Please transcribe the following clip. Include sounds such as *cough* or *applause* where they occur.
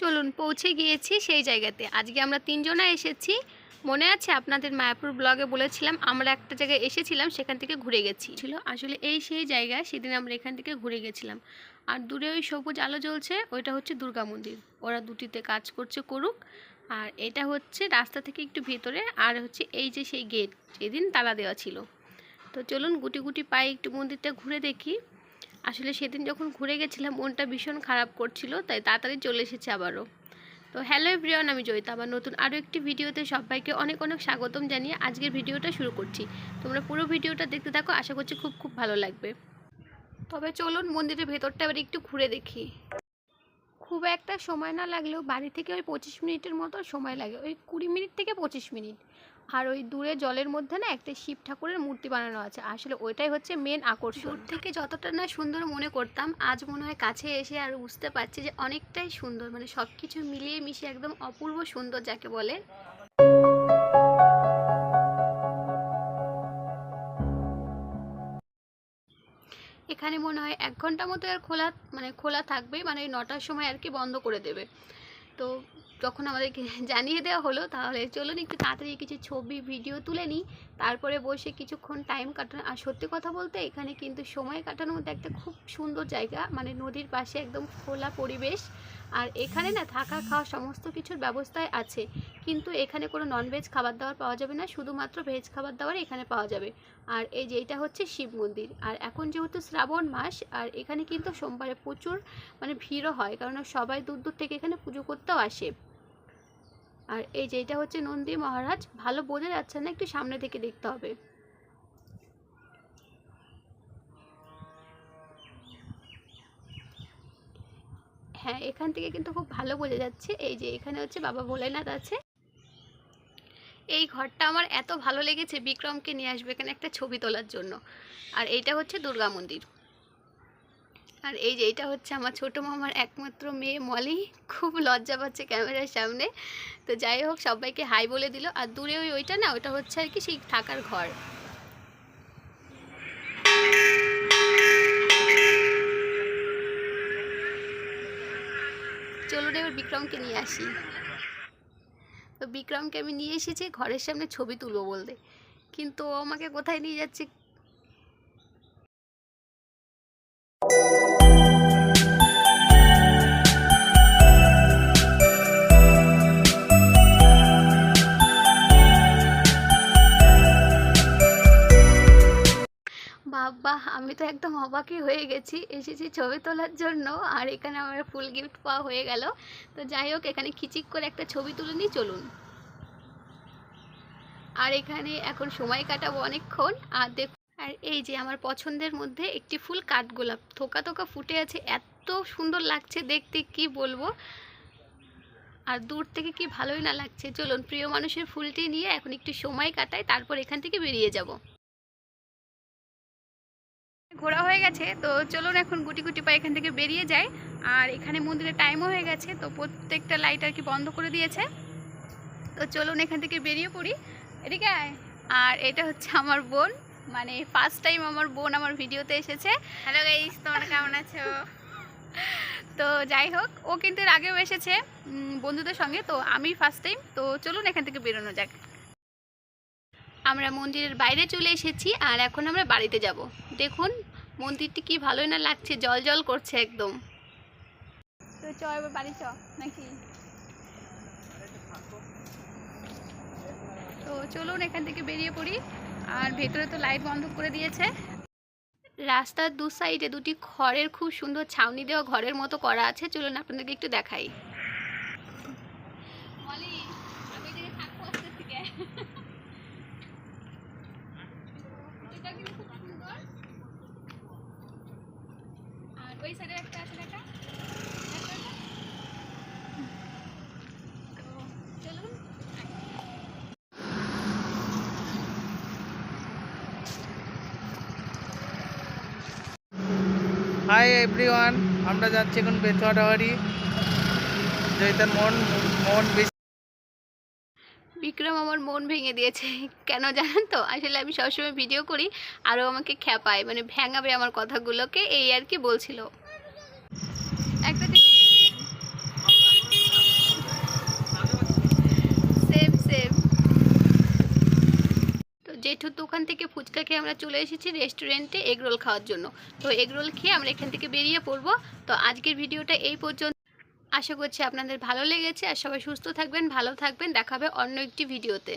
চলুন পৌঁছে গিয়েছি সেই জায়গাতে। আজকে আমরা তিনজনা এসেছি। মনে আছে আপনাদের মায়াপুর ব্লগে বলেছিলাম, আমরা একটা জায়গায় এসেছিলাম, সেখান থেকে ঘুরে গেছি। ছিল আসলে এই সেই জায়গা, সেদিন আমরা এখান থেকে ঘুরে গেছিলাম। আর দূরে ওই সবুজ আলো জ্বলছে, ওইটা হচ্ছে দুর্গা মন্দির। ওরা দুটিতে কাজ করছে করুক। আর এটা হচ্ছে রাস্তা থেকে একটু ভেতরে, আর হচ্ছে এই যে সেই গেট, যেদিন তালা দেওয়া ছিল। তো চলুন গুটি গুটি পায়ে একটু মন্দিরটা ঘুরে দেখি। আসলে সেদিন যখন ঘুরে গেছিলাম, মনটা ভীষণ খারাপ করছিল, তাই তাড়াতাড়ি চলে এসেছে আবারও। তো হ্যালো এভরিওয়ান আমি জয়িতা। আমার নতুন আরও একটি ভিডিওতে সবাইকে অনেক অনেক স্বাগতম জানিয়ে আজকের ভিডিওটা শুরু করছি। তোমরা পুরো ভিডিওটা দেখতে থাকো, আশা করছি খুব খুব ভালো লাগবে। তবে চলুন মন্দিরের ভেতরটা এবার একটু ঘুরে দেখি। খুব একটা সময় না লাগলেও বাড়ি থেকে ওই পঁচিশ মিনিটের মতো সময় লাগে, ওই কুড়ি মিনিট থেকে পঁচিশ মিনিট। আর ওই দূরে জলের মধ্যে না একটা শিব ঠাকুরের মূর্তি বানানো আছে। আসলে ওইটাই হচ্ছে মেন আকর্ষণ। থেকে যতটা না সুন্দর মনে করতাম, আজ মনে হয় কাছে এসে আর বুঝতে পারছি যে অনেকটাই সুন্দর। মানে সব কিছু মিলিয়ে মিশিয়ে একদম অপূর্ব সুন্দর যাকে বলে। এখানে মনে হয় এক ঘণ্টা মতো আর খোলা মানে খোলা থাকবে মানে নটার সময় আর কি বন্ধ করে দেবে। তো যখন আমাদেরকে *laughs* জানিয়ে দেওয়া হলো। তাহলে চলুন একটু তাড়াতাড়ি কিছু ছবি, ভিডিও তুলে নিই। তারপরে বসে কিছুক্ষণ টাইম কাটানো। আর সত্যি কথা বলতে এখানে কিন্তু সময় কাটানোর মধ্যে একটা খুব সুন্দর জায়গা। মানে নদীর পাশে একদম খোলা পরিবেশ। আর এখানে না থাকা খাওয়া সমস্ত কিছুর ব্যবস্থায় আছে। কিন্তু এখানে কোনো ননভেজ খাবার দাবার পাওয়া যাবে না। শুধুমাত্র ভেজ খাবার দাবার এখানে পাওয়া যাবে। আর এই যে এটা হচ্ছে শিব মন্দির। আর এখন যেহেতু শ্রাবণ মাস, আর এখানে কিন্তু সোমবারে প্রচুর মানে ভিড়ও হয়। কারণ সবাই দূর দূর থেকে এখানে পুজো করতেও আসে। আর এই যে এটা হচ্ছে নন্দী মহারাজ, ভালো বোঝা যাচ্ছে না, একটু সামনে থেকে দেখতে হবে। হ্যাঁ এখান থেকে কিন্তু খুব ভালো বোঝা যাচ্ছে। এই যে এখানে হচ্ছে বাবা ভোলেনাথ আছে। এই ঘরটা আমার এত ভালো লেগেছে, বিক্রমকে নিয়ে আসবে এখানে একটা ছবি তোলার জন্য। আর এইটা হচ্ছে দুর্গা মন্দির। আর এই যে এটা হচ্ছে আমার ছোটো মামার একমাত্র মেয়ে মলি। খুব লজ্জা পাচ্ছে ক্যামেরার সামনে। তো যাই হোক, সবাইকে হাই বলে দিল। আর দূরে ওই ওইটা না, ওইটা হচ্ছে আর কি সেই থাকার ঘর। চলুন এবার বিক্রমকে নিয়ে আসি। তো বিক্রমকে আমি নিয়ে এসেছি, ঘরের সামনে ছবি তুলবো বলতে। কিন্তু আমাকে কোথায় নিয়ে যাচ্ছে আমি তো একদম অবাকই হয়ে গেছি। এসেছি ছবি তোলার জন্য আর এখানে আমার ফুল গিফট পাওয়া হয়ে গেল। তো যাই হোক, এখানে খিচিক করে একটা ছবি তুলে নিই, চলুন। আর এখানে এখন সময় কাটাবো অনেকক্ষণ। আর দেখ আর এই যে আমার পছন্দের মধ্যে একটি ফুল কাঠগোলাপ। থোকা থোকা ফুটে আছে, এত সুন্দর লাগছে দেখতে, কি বলব? আর দূর থেকে কি ভালোই না লাগছে। চলুন, প্রিয় মানুষের ফুলটি নিয়ে এখন একটু সময় কাটাই, তারপর এখান থেকে বেরিয়ে যাব। ঘোরা হয়ে গেছে। তো চলুন এখন গুটি গুটি পায়ে এখান থেকে বেরিয়ে যাই। আর এখানে মন্দিরের টাইমও হয়ে গেছে, তো প্রত্যেকটা লাইট আর কি বন্ধ করে দিয়েছে। তো চলুন এখান থেকে বেরিয়ে পড়ি। এদিকে। আর এটা হচ্ছে আমার বোন। মানে ফার্স্ট টাইম আমার বোন আমার ভিডিওতে এসেছে। হ্যালো গাইস তোমরা কেমন আছো? তো যাই হোক, ও কিন্তু এর আগেও এসেছে বন্ধুদের সঙ্গে। তো আমি ফার্স্ট টাইম তো চলুন এখান থেকে বেরোনো যাক। আমরা মন্দিরের বাইরে চলে এসেছি, আর এখন আমরা বাড়িতে যাব। দেখুন মন্দিরটি কি ভালোই না লাগছে? জল জল করছে একদম। তো চ এবার বাড়ি চ নাকি? তো চলুন এখান থেকে বেরিয়ে পড়ি। আর ভেতরে তো লাইট বন্ধ করে দিয়েছে। রাস্তার দু সাইডে দুটি খড়ের খুব সুন্দর ছাউনি দেওয়া ঘরের মতো করা আছে। চলুন আপনাদেরকে একটু দেখাই। আর ওই সাইডে একটা আছে দেখা তো চলুন হাই এভরিওয়ান আমরা যাচ্ছি এখন বেথুয়াডাহারি। জয়িতার মন মন বিক্রম, আমার মন ভেঙে দিয়েছে। কেন জানেন তো? আসলে আমি সবসময় ভিডিও করি, আরও আমাকে খ্যাপায় মানে ভ্যাঙাবে আমার কথাগুলোকে, এই আর কি বলছিল একটা জিনিস- জেঠুর দোকান থেকে ফুচকা খেয়ে আমরা চলে এসেছি রেস্টুরেন্টে এগরোল খাওয়ার জন্য। তো এগরোল খেয়ে আমরা এখান থেকে বেরিয়ে পড়ব। তো আজকের ভিডিওটা এই পর্যন্ত। আশা করছি আপনাদের ভালো লেগেছে। আর সবাই সুস্থ থাকবেন, ভালো থাকবেন। দেখাবে অন্য একটি ভিডিওতে।